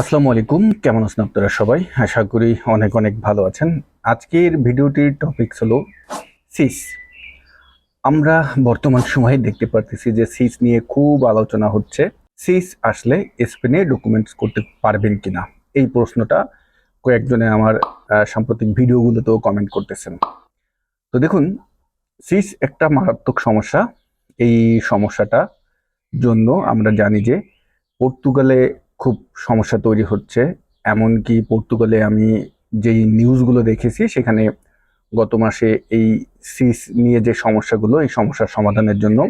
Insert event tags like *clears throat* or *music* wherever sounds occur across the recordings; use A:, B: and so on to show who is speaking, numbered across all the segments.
A: আসসালামু আলাইকুম। কেমন আছেন আপনারা সবাই? আশা করি অনেক অনেক ভালো আছেন। আজকের ভিডিওটির টপিক হলো সিস আমরা বর্তমান সময়ে দেখতে পারতেছি যে সিস নিয়ে খুব আলোচনা হচ্ছে। সিস আসলে স্পেনে ডকুমেন্টস করতে পারবেন কিনা? এই প্রশ্নটা কয়েকজনে আমার সাম্প্রতিক ভিডিওগুলোতেও কমেন্ট করতেছেন। তো দেখুন সিস একটা মারাত্মক সমস্যা। এই সমস্যাটা জন্য আমরা জানি যে পর্তুগালে খুব সমস্যা তৈরি হচ্ছে। এমনকি পর্তুগালে আমি যেই নিউজগুলো দেখেছি, সেখানে গত মাসে এই সিস নিয়ে যে সমস্যাগুলো, এই সমস্যার সমাধানের জন্য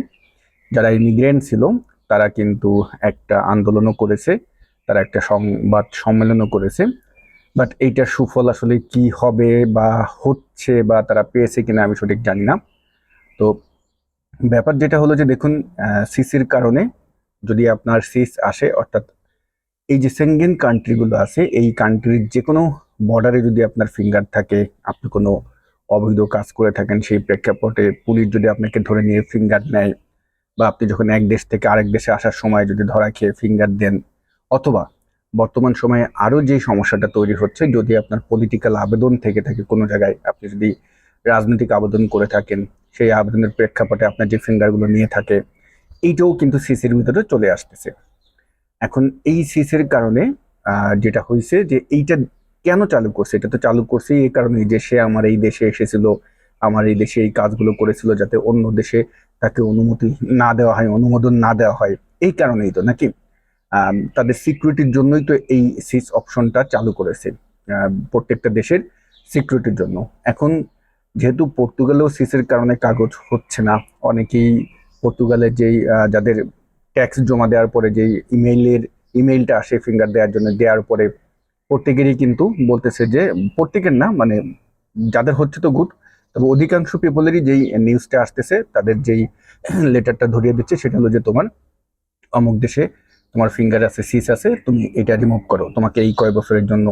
A: যারা ইমিগ্রেন্ট ছিল, তারা কিন্তু একটা আন্দোলনও করেছে, তারা একটা সংবাদ সম্মেলনও করেছে। বাট এইটার সুফল আসলে কি হবে বা হচ্ছে বা তারা পেয়েছে কিনা আমি সঠিক জানি না। তো ব্যাপার যেটা হলো যে দেখুন সিসির কারণে যদি আপনার সিস আসে, অর্থাৎ এই যে সেঙ্গেন কান্ট্রিগুলো আছে, এই কান্ট্রির যে কোনো বর্ডারে যদি আপনার ফিঙ্গার থাকে, আপনি কোনো অবৈধ কাজ করে থাকেন, সেই প্রেক্ষাপটে পুলিশ যদি আপনাকে ধরে নিয়ে ফিঙ্গার নেয়, বা আপনি যখন এক দেশ থেকে আরেক দেশে আসার সময় যদি ধরা খেয়ে ফিঙ্গার দেন, অথবা বর্তমান সময়ে আরও যে সমস্যাটা তৈরি হচ্ছে, যদি আপনার পলিটিক্যাল আবেদন থেকে থাকে কোনো জায়গায়, আপনি যদি রাজনৈতিক আবেদন করে থাকেন, সেই আবেদনের প্রেক্ষাপটে আপনার যে ফিঙ্গারগুলো নিয়ে থাকে, এইটাও কিন্তু সিসির ভিতরে চলে আসতেছে। এখন এই সিসের কারণে যেটা হয়েছে যে এইটা কেন চালু করছে? এটা তো চালু করছে এই কারণে যে সে আমার এই দেশে এসেছিল, আমার এই দেশে এই কাজগুলো করেছিল যাতে অন্য দেশে তাকে অনুমতি না দেওয়া হয়, অনুমোদন না দেওয়া হয়। এই কারণেই তো নাকি? তাদের সিকিউরিটির জন্যই তো এই সিস অপশনটা চালু করেছে প্রত্যেকটা দেশের সিকিউরিটির জন্য। এখন যেহেতু পর্তুগালেও সিসের কারণে কাগজ হচ্ছে না, অনেকেই পর্তুগালের যেই যাদের ট্যাক্স জমা দেওয়ার পরে যেই ইমেইলের ইমেইলটা আসে ফিঙ্গার দেওয়ার জন্য দেওয়ার পরে প্রত্যেকেরই কিন্তু বলতেছে যে, প্রত্যেকের না মানে যাদের হচ্ছে তো গুড তবে অধিকাংশ পিপলেরই যেই নিউজটা আসতেছে, তাদের যেই *clears throat* লেটারটা ধরিয়ে দিচ্ছে, সেটা হলো যে তোমার অমুক দেশে তোমার ফিঙ্গার আছে সিস আছে, তুমি এটা রিমুভ করো। তোমাকে এই কয় বছরের জন্য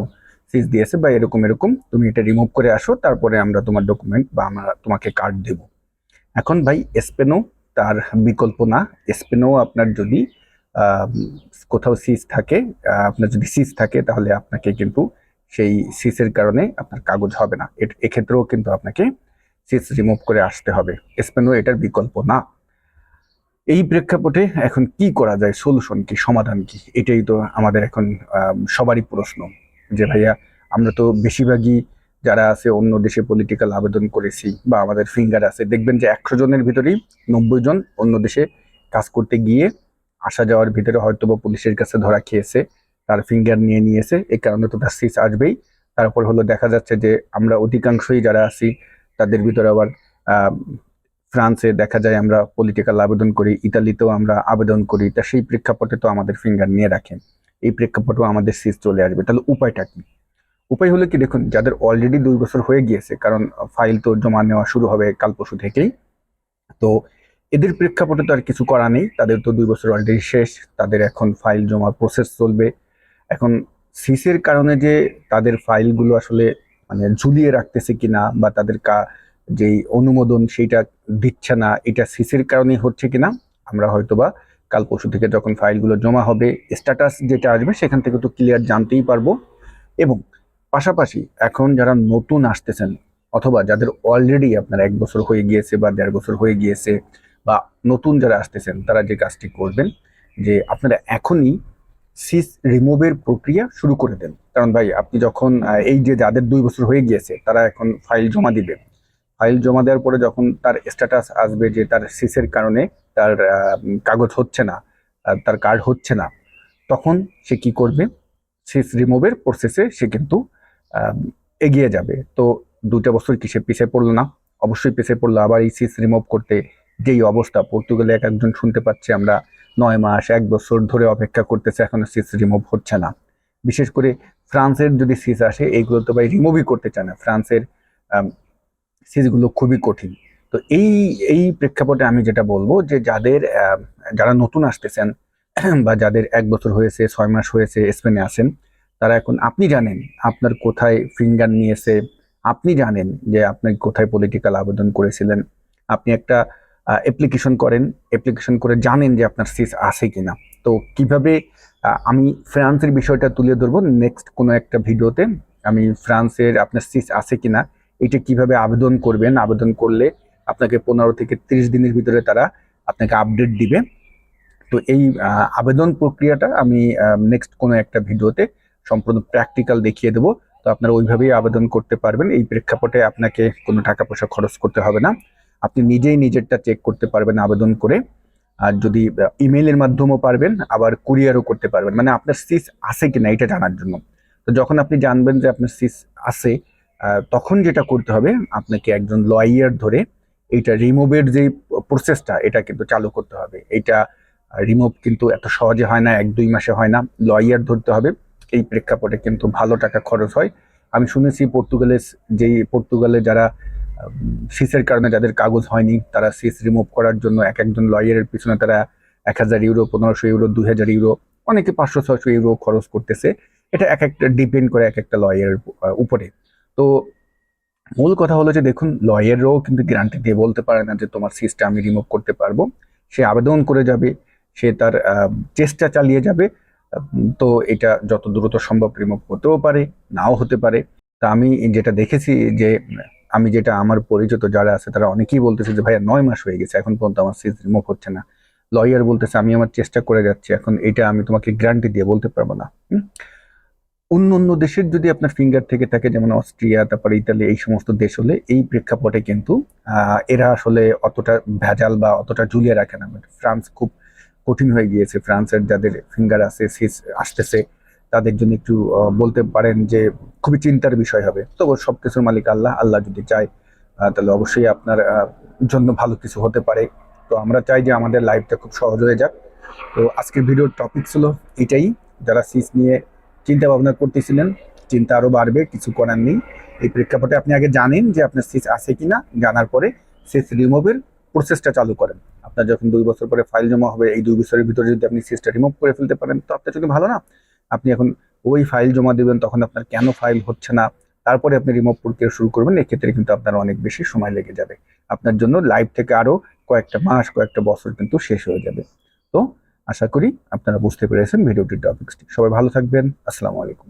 A: সিস দিয়েছে বা এরকম এরকম, তুমি এটা রিমুভ করে আসো, তারপরে আমরা তোমার ডকুমেন্ট বা আমরা তোমাকে কার্ড দেব। এখন ভাই স্পেনও তার বিকল্প না। স্পেনও আপনার যদি কোথাও সিস থাকে আপনার যদি সিস থাকে তাহলে আপনাকে কিন্তু সেই সিসের কারণে আপনার কাগজ হবে না। এক্ষেত্রেও কিন্তু আপনাকে সিস রিমুভ করে আসতে হবে। স্পেনও এটার বিকল্প না। এই প্রেক্ষাপটে এখন কি করা যায়? সলিউশন কি? সমাধান কি? এটাই তো আমাদের এখন সবারই প্রশ্ন। যে ভাইয়া, আমরা তো বেশিরভাগই যারা আছে, অন্য দেশে পলিটিক্যাল আবেদন করেছি বা আমাদের ফিঙ্গার আছে, দেখবেন যে একশো জনের ভিতরেই নব্বই জন অন্য দেশে কাজ করতে গিয়ে আসা যাওয়ার ভিতরে হয়তো বা পুলিশের কাছে ধরা খেয়েছে, তার ফিঙ্গার নিয়ে নিয়েছে, এই কারণে তো তার সিস আসবেই। তারপর হলো দেখা যাচ্ছে যে আমরা অধিকাংশই যারা আছি, তাদের ভিতরে আবার ফ্রান্সে দেখা যায় আমরা পলিটিক্যাল আবেদন করি, ইতালিতেও আমরা আবেদন করি, তা সেই প্রেক্ষাপটে তো আমাদের ফিঙ্গার নিয়ে রাখেন। এই প্রেক্ষাপটেও আমাদের সিস চলে আসবে। তাহলে উপায়টা কি? উপায় হলো কি, দেখুন, যাদের অলরেডি দুই বছর হয়ে গিয়েছে, কারণ ফাইল তো জমা নেওয়া শুরু হবে কাল পরশু থেকেই, তো এদের প্রেক্ষাপটে তো আর কিছু করা নেই, তাদের তো দুই বছর অলরেডি শেষ, তাদের এখন ফাইল জমার প্রসেস চলবে। এখন সিসের কারণে যে তাদের ফাইলগুলো আসলে মানে ঝুলিয়ে রাখতেছে কিনা, বা তাদের কা, যেই অনুমোদন সেইটা দিচ্ছে না, এটা সিসের কারণেই হচ্ছে কিনা, আমরা হয়তোবা কাল পরশু থেকে যখন ফাইলগুলো জমা হবে স্ট্যাটাস যেটা আসবে, সেখান থেকে তো ক্লিয়ার জানতেই পারব। এবং পাশাপাশি এখন যারা নতুন আসতেছেন, অথবা যাদের অলরেডি আপনার এক বছর হয়ে গিয়েছে বা দেড় বছর হয়ে গিয়েছে, বা নতুন যারা আসতেছেন, তারা যে কাজটি করবেন, যে আপনারা এখনই সিস রিমুভের প্রক্রিয়া শুরু করে দেন। কারণ ভাই, আপনি যখন এই যে যাদের দুই বছর হয়ে গিয়েছে, তারা এখন ফাইল জমা দিবে। ফাইল জমা দেওয়ার পরে যখন তার স্ট্যাটাস আসবে যে তার সিসের কারণে তার কাগজ হচ্ছে না তার কার্ড হচ্ছে না, তখন সে কি করবে? সিস রিমুভের প্রসেসে সে কিন্তু এগিয়ে যাবে। তো দুটা বছর কি সে পিছিয়ে পড়ল না? অবশ্যই পিছিয়ে পড়ল। আবার এই সিস রিমুভ করতে যেই অবস্থা, পর্তুগালে এক একজন শুনতে পাচ্ছি আমরা, নয় মাস, এক বছর ধরে অপেক্ষা করতেছে, এখনও সিস রিমুভ হচ্ছে না। বিশেষ করে ফ্রান্সের যদি সিস আসে, এইগুলো তো ভাই রিমুভই করতে চায় না। ফ্রান্সের সিসগুলো খুবই কঠিন। তো এই এই প্রেক্ষাপটে আমি যেটা বলব যে যাদের যারা নতুন আসতেছেন, বা যাদের এক বছর হয়েছে, ছয় মাস হয়েছে স্পেনে আসেন তারা এখন আপনি জানেন আপনার কোথায় ফিঙ্গার নিয়েছে, আপনি জানেন যে আপনি কোথায় পলিটিক্যাল আবেদন করেছিলেন। আপনি একটা অ্যাপ্লিকেশন করেন অ্যাপ্লিকেশন করে জানেন যে আপনার সিস আছে কিনা। তো কীভাবে আমি ফ্রান্সের বিষয়টা তুলে ধরবো নেক্সট কোনো একটা ভিডিওতে। আমি ফ্রান্সের আপনার সিস আছে কিনা, এটা কীভাবে আবেদন করবেন, আবেদন করলে আপনাকে পনেরো থেকে তিরিশ দিনের ভিতরে তারা আপনাকে আপডেট দিবে। তো এই আবেদন প্রক্রিয়াটা আমি নেক্সট কোনো একটা ভিডিওতে সম্পূর্ণ প্র্যাকটিক্যাল দেখিয়ে দেবো। তো আপনারা ওইভাবেই আবেদন করতে পারবেন। এই প্রেক্ষাপটে আপনাকে কোনো টাকা পয়সা খরচ করতে হবে না। আপনি নিজেই নিজেরটা চেক করতে পারবেন আবেদন করে। আর যদি ইমেলের মাধ্যমেও পারবেন, আবার কুরিয়ারও করতে পারবেন। মানে আপনার সিস আছে কিনা এটা জানার জন্য। তো যখন আপনি জানবেন যে আপনার সিস আছে তখন যেটা করতে হবে, আপনাকে একজন লয়ার ধরে এইটা রিমুভের যে প্রসেসটা এটা কিন্তু চালু করতে হবে। এইটা রিমুভ কিন্তু এত সহজে হয় না, এক দুই মাসে হয় না। লয়ার ধরতে হবে। এই প্রেক্ষাপটে কিন্তু ভালো টাকা খরচ হয়। আমি শুনেছি পর্তুগালে যেই পর্তুগালে যারা সিসের কারণে যাদের কাগজ হয়নি, তারা সিস রিমুভ করার জন্য এক একজন লয়ারের পিছনে তারা এক হাজার ইউরো, পনেরোশো ইউরো দুই হাজার ইউরো, অনেকে পাঁচশো, ছয়শো ইউরো খরচ করতেছে। এটা এক একটা ডিপেন্ড করে এক একটা লয়ারের উপরে। তো মূল কথা হলো যে দেখুন, লয়াররাও কিন্তু গ্যারান্টি দিয়ে বলতে পারে না যে তোমার সিসটা আমি রিমুভ করতে পারব। সে আবেদন করে যাবে, সে তার চেষ্টা চালিয়ে যাবে। তো এটা যত দ্রুত সম্ভব রিমুভ হতেও পারে, নাও হতে পারে। তা আমি যেটা দেখেছি যে, আমি যেটা আমার পরিচিত যারা আছে, তারা অনেকেই বলতেছে যে, ভাইয়া, নয় মাস হয়ে গেছে, এখন পর্যন্ত আমার সিজ রিমুভ হচ্ছে না। লয়ার বলতেছে, আমি আমার চেষ্টা করে যাচ্ছি, এখন এটা আমি তোমাকে গ্যারান্টি দিয়ে বলতে পারব না। অন্য অন্য দেশের যদি আপনার ফিঙ্গার থেকে থাকে, যেমন অস্ট্রিয়া, তারপরে ইতালি, এই সমস্ত দেশ হলে এই প্রেক্ষাপটে কিন্তু এরা আসলে অতটা ভেজাল বা অতটা ঝুলিয়ে রাখে না। ফ্রান্স খুব কঠিন হয়ে গিয়েছে। ফ্রান্সের যাদের ফিঙ্গার আছে সিস আসতেছে, তাদের জন্য একটু বলতে পারেন যে খুবই চিন্তার বিষয় হবে। তবে সবকিছুর মালিক আল্লাহ আল্লাহ যদি চায় তাহলে অবশ্যই আপনার জন্য ভালো কিছু হতে পারে। তো আমরা চাই যে আমাদের লাইফটা খুব সহজ হয়ে যাক। তো আজকের ভিডিওর টপিক ছিল এটাই। যারা সিস নিয়ে চিন্তা ভাবনা করতেছিলেন, চিন্তা আরও বাড়বে, কিছু করার নেই। এই প্রেক্ষাপটে আপনি আগে জানেন যে আপনার সিস আছে কিনা। জানার পরে সিস রিমুভের প্রসেসটা চালু করেন। আপনার যখন দুই বছর পরে ফাইল জমা হবে, এই দুই বছরের ভিতরে যদি আপনি সিসটা রিমুভ করে ফেলতে পারেন, তো আপনার জন্য ভালো না। আপনি এখন ওই ফাইল জমা দেবেন, তখন আপনার কেন ফাইল হচ্ছে না? তারপরে আপনি রিমুভ প্রক্রিয়া শুরু করবেন, এক্ষেত্রে কিন্তু আপনার অনেক বেশি সময় লেগে যাবে। আপনার জন্য লাইফ থেকে আরও কয়েকটা মাস, কয়েকটা বছর কিন্তু শেষ হয়ে যাবে। তো আশা করি আপনারা বুঝতে পেরেছেন ভিডিওটির টপিক্সটি সবাই ভালো থাকবেন। আসসালামু আলাইকুম।